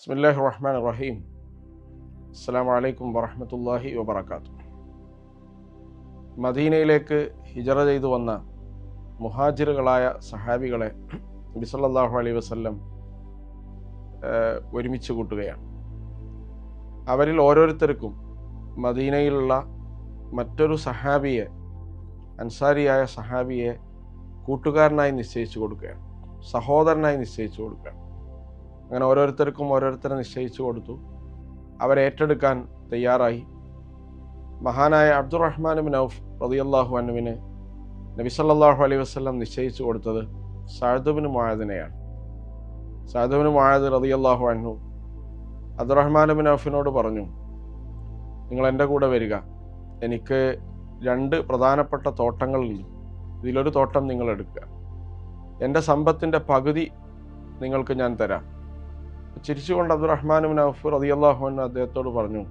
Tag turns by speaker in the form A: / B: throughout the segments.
A: ബിസ്മില്ലാഹി റഹ്മാൻ റഹീം അസ്സാം വലൈക്കും വറഹമത്തല്ലാഹി വബർക്കാത്തു മദീനയിലേക്ക് ഹിജറ ചെയ്തു വന്ന മുഹാജിറുകളായ സഹാബികളെ ബിസല്ലാഹു അലൈ വസ്ല്ലം ഒരുമിച്ച് കൂട്ടുകയാണ്. അവരിൽ ഓരോരുത്തർക്കും മദീനയിലുള്ള മറ്റൊരു സഹാബിയെ അൻസാരിയായ സഹാബിയെ കൂട്ടുകാരനായി നിശ്ചയിച്ചു കൊടുക്കുകയാണ്. സഹോദരനായി നിശ്ചയിച്ചു കൊടുക്കുകയാണ്. അങ്ങനെ ഓരോരുത്തർക്കും ഓരോരുത്തരെ നിശ്ചയിച്ചു കൊടുത്തു. അവരെ ഏറ്റെടുക്കാൻ തയ്യാറായി. മഹാനായ അബ്ദുറഹ്മാൻ ബിൻ ഔഫ് റളിയല്ലാഹു അനുവിന് നബി സല്ലല്ലാഹു അലൈഹി വസല്ലം നിശ്ചയിച്ചു കൊടുത്തത് സാദുബിന് മുആദിനെയാണ് സാദുബിന് മുആദ് റളിയല്ലാഹു അനു അബ്ദുറഹ്മാൻ ബിൻ ഔഫിനോട് പറഞ്ഞു നിങ്ങൾ എന്റെ കൂടെ വരിക. എനിക്ക് രണ്ട് പ്രധാനപ്പെട്ട തോട്ടങ്ങളുണ്ട്. ഇതിലൊരു തോട്ടം നിങ്ങൾ എടുക്കുക. എന്റെ സമ്പത്തിന്റെ പകുതി നിങ്ങൾക്ക് ഞാൻ തരാം. ചിരിച്ചുകൊണ്ട് അബ്ദുറഹ്മാൻ നൌഫ് റളിയല്ലാഹു അൻഹു അദ്ദേഹത്തോട് പറഞ്ഞു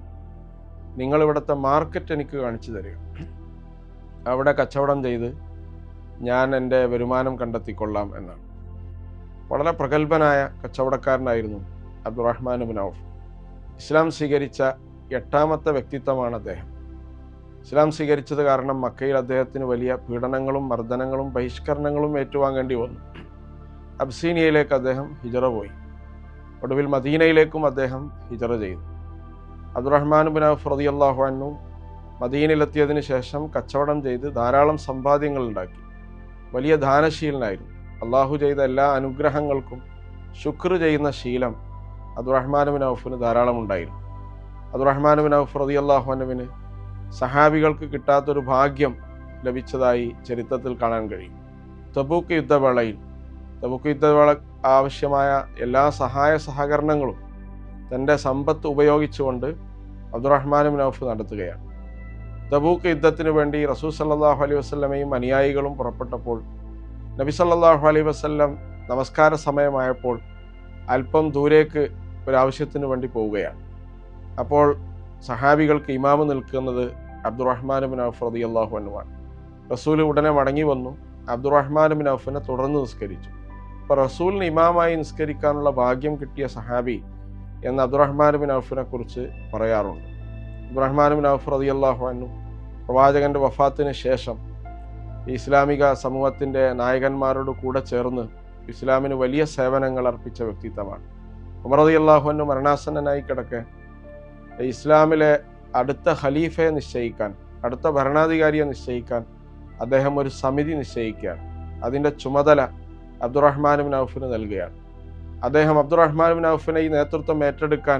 A: നിങ്ങൾ ഇവിടുത്തെ മാർക്കറ്റ് എനിക്ക് കാണിച്ചു തരിക. അവിടെ കച്ചവടം ചെയ്ത് ഞാൻ എന്റെ വരുമാനം കണ്ടെത്തിക്കൊള്ളാം എന്നാണ്. വളരെ പ്രഗത്ഭനായ കച്ചവടക്കാരനായിരുന്നു അബ്ദുറഹ്മാൻ ഔഫ്. ഇസ്ലാം സ്വീകരിച്ച എട്ടാമത്തെ വ്യക്തിത്വമാണ് അദ്ദേഹം. ഇസ്ലാം സ്വീകരിച്ചത് കാരണം മക്കയിൽ അദ്ദേഹത്തിന് വലിയ പീഡനങ്ങളും മർദ്ദനങ്ങളും ബഹിഷ്കരണങ്ങളും ഏറ്റുവാങ്ങേണ്ടി വന്നു. അബ്സീനിയയിലേക്ക് അദ്ദേഹം ഹിജറ പോയി. ഒടുവിൽ മദീനയിലേക്കും അദ്ദേഹം ഹിജറ ചെയ്തു. അബ്ദുറഹ്മാൻ ബിൻ റളിയല്ലാഹു അൻഹു മദീനയിലെത്തിയതിനു ശേഷം കച്ചവടം ചെയ്ത് ധാരാളം സമ്പാദ്യങ്ങൾ ഉണ്ടാക്കി. വലിയ ദാനശീലനായിരുന്നു. അള്ളാഹു ചെയ്ത എല്ലാ അനുഗ്രഹങ്ങൾക്കും ശുക്ർ ചെയ്യുന്ന ശീലം അബ്ദുറഹ്മാൻ ബിൻ ഔഫിന് ധാരാളം ഉണ്ടായിരുന്നു. അബ്ദുറഹ്മാൻ ബിൻ ഔഫ് റളിയല്ലാഹു അൻഹുവിന് സഹാബികൾക്ക് കിട്ടാത്തൊരു ഭാഗ്യം ലഭിച്ചതായി ചരിത്രത്തിൽ കാണാൻ കഴിയും. തബൂക്ക് യുദ്ധവേളയിൽ തബൂക്ക് യുദ്ധവേള ആവശ്യമായ എല്ലാ സഹായ സഹകരണങ്ങളും തന്റെ സമ്പത്ത് ഉപയോഗിച്ചുകൊണ്ട് അബ്ദുറഹ്മാൻ നൌഫ് നടത്തുകയാണ്. തബൂക്ക് യുദ്ധത്തിനു വേണ്ടി റസൂൽ സല്ലാഹു അലൈഹി വസ്ലമയും അനുയായികളും പുറപ്പെട്ടപ്പോൾ നബി സല്ലാഹു അലൈഹി വസല്ലം നമസ്കാര സമയമായപ്പോൾ അല്പം ദൂരേക്ക് ഒരാവശ്യത്തിന് വേണ്ടി പോവുകയാണ്. അപ്പോൾ സഹാബികൾക്ക് ഇമാമ് നിൽക്കുന്നത് അബ്ദുറഹ്മാൻ ബിൻ ഔഫ് റളിയല്ലാഹു അൻഹുവാണ് റസൂൽ ഉടനെ മടങ്ങി വന്നു. അബ്ദുറഹ്മാൻ ബിൻ ഔഫിനെ തുടർന്ന് നിസ്കരിച്ചു. അപ്പോൾ റസൂലിന് ഇമാമായി നിസ്കരിക്കാനുള്ള ഭാഗ്യം കിട്ടിയ സഹാബി എന്ന് അബ്ദുറഹ്മാൻ ബിൻ ഔഫിനെ കുറിച്ച് പറയാറുണ്ട്. അബ്ദുറഹ്മാൻ ബിൻ ഔഫ് റളിയല്ലാഹു അൻഹു പ്രവാചകന്റെ വഫാത്തിന് ശേഷം ഇസ്ലാമിക സമൂഹത്തിന്റെ നായകന്മാരോട് കൂടെ ചേർന്ന് ഇസ്ലാമിന് വലിയ സേവനങ്ങൾ അർപ്പിച്ച വ്യക്തിത്വമാണ്. ഉമർ റളിയല്ലാഹു അൻഹു മരണാസന്നനായി കിടക്കെ ഇസ്ലാമിലെ അടുത്ത ഖലീഫയെ നിശ്ചയിക്കാൻ അടുത്ത ഭരണാധികാരിയെ നിശ്ചയിക്കാൻ അദ്ദേഹം ഒരു സമിതി നിശ്ചയിക്കുകയാണ്. അതിന്റെ ചുമതല അബ്ദുറഹ്മാൻ ബിൻ ഔഫിന് നൽകുകയാണ്. അദ്ദേഹം അബ്ദുറഹ്മാൻ ബിൻ ഔഫിനെ ഈ നേതൃത്വം ഏറ്റെടുക്കാൻ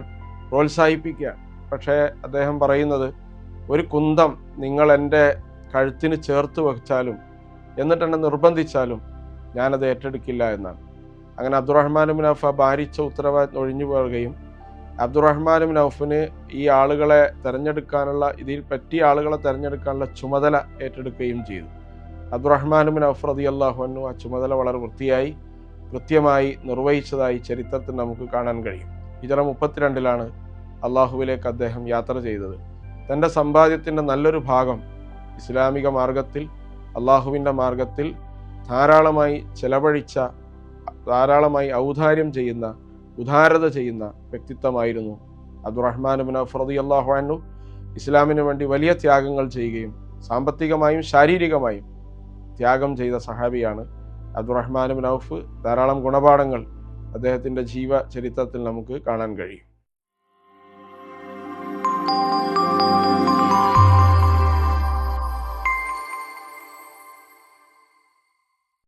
A: പ്രോത്സാഹിപ്പിക്കുകയാണ്. പക്ഷേ അദ്ദേഹം പറയുന്നത് ഒരു കുന്തം നിങ്ങൾ എന്റെ കഴുത്തിന് ചേർത്ത് വെച്ചാലും എന്നിട്ട് എന്നെ നിർബന്ധിച്ചാലും ഞാനത് ഏറ്റെടുക്കില്ല എന്നാണ്. അങ്ങനെ അബ്ദുറഹ്മാൻ ഔഫ ഭാരിച്ച ഉത്തരവാദിത്വം ഒഴിഞ്ഞു പോവുകയും അബ്ദുറഹ്മാൻ ബിൻ ഔഫിന് ഈ ആളുകളെ തിരഞ്ഞെടുക്കാനുള്ള ഇതിൽ പറ്റിയ ആളുകളെ തിരഞ്ഞെടുക്കാനുള്ള ചുമതല ഏറ്റെടുക്കുകയും ചെയ്തു. അബ്ദുറഹ്മാൻ അഫ്രദി അള്ളാഹുനു ആ ചുമതല വളരെ വൃത്തിയായി കൃത്യമായി നിർവഹിച്ചതായി ചരിത്രത്തിൽ നമുക്ക് കാണാൻ കഴിയും. ഹിജറ മുപ്പത്തിരണ്ടിലാണ് അള്ളാഹുവിലേക്ക് അദ്ദേഹം യാത്ര ചെയ്തത്. തന്റെ സമ്പാദ്യത്തിന്റെ നല്ലൊരു ഭാഗം ഇസ്ലാമിക മാർഗത്തിൽ അള്ളാഹുവിന്റെ മാർഗത്തിൽ ധാരാളമായി ചെലവഴിച്ച ധാരാളമായി ഔദാര്യം ചെയ്യുന്ന ഉദാരത ചെയ്യുന്ന വ്യക്തിത്വമായിരുന്നു അബ്ദുറഹ്മാൻ ബിൻ ഔഫ് റതി അള്ളാഹു ഇസ്ലാമിന് വേണ്ടി വലിയ ത്യാഗങ്ങൾ ചെയ്യുകയും സാമ്പത്തികമായും ശാരീരികമായും ത്യാഗം ചെയ്ത സഹാബിയാണ് അബ്ദുറഹ്മാൻ ഔഫ്. ധാരാളം ഗുണപാഠങ്ങൾ അദ്ദേഹത്തിന്റെ ജീവ ചരിത്രത്തിൽ നമുക്ക് കാണാൻ കഴിയും.